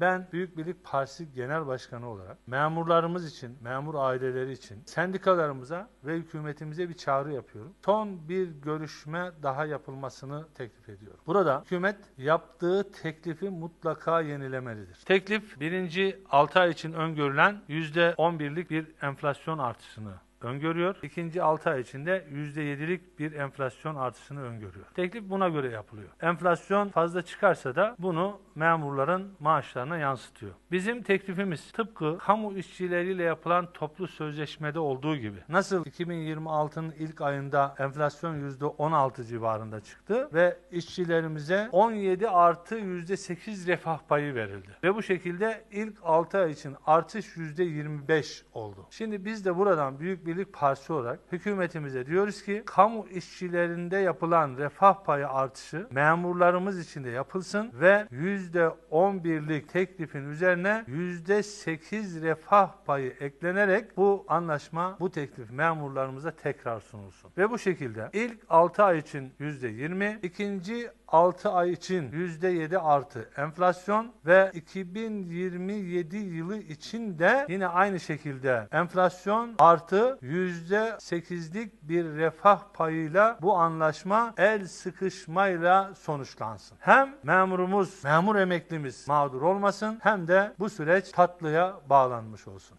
Ben Büyük Birlik Partisi Genel Başkanı olarak memurlarımız için, memur aileleri için, sendikalarımıza ve hükümetimize bir çağrı yapıyorum. Son bir görüşme daha yapılmasını teklif ediyorum. Burada hükümet yaptığı teklifi mutlaka yenilemelidir. Teklif birinci 6 ay için öngörülen %11'lik bir enflasyon artışını öngörüyor. İkinci 6 ay içinde %7'lik bir enflasyon artışını öngörüyor. Teklif buna göre yapılıyor. Enflasyon fazla çıkarsa da bunu memurların maaşlarına yansıtıyor. Bizim teklifimiz tıpkı kamu işçileriyle yapılan toplu sözleşmede olduğu gibi. Nasıl 2026'nın ilk ayında enflasyon %16 civarında çıktı ve işçilerimize 17 artı %8 refah payı verildi. Ve bu şekilde ilk 6 ay için artış %25 oldu. Şimdi biz de buradan Büyük Birlik Partisi olarak hükümetimize diyoruz ki kamu işçilerinde yapılan refah payı artışı memurlarımız için de yapılsın ve %11'lik teklifin üzerine %8 refah payı eklenerek bu anlaşma, bu teklif memurlarımıza tekrar sunulsun. Ve bu şekilde ilk 6 ay için %20, ikinci 6 ay için %7 artı enflasyon ve 2027 yılı için de yine aynı şekilde enflasyon artı %8'lik bir refah payıyla bu anlaşma el sıkışmayla sonuçlansın. Hem memurumuz, memur emeklimiz mağdur olmasın hem de bu süreç tatlıya bağlanmış olsun.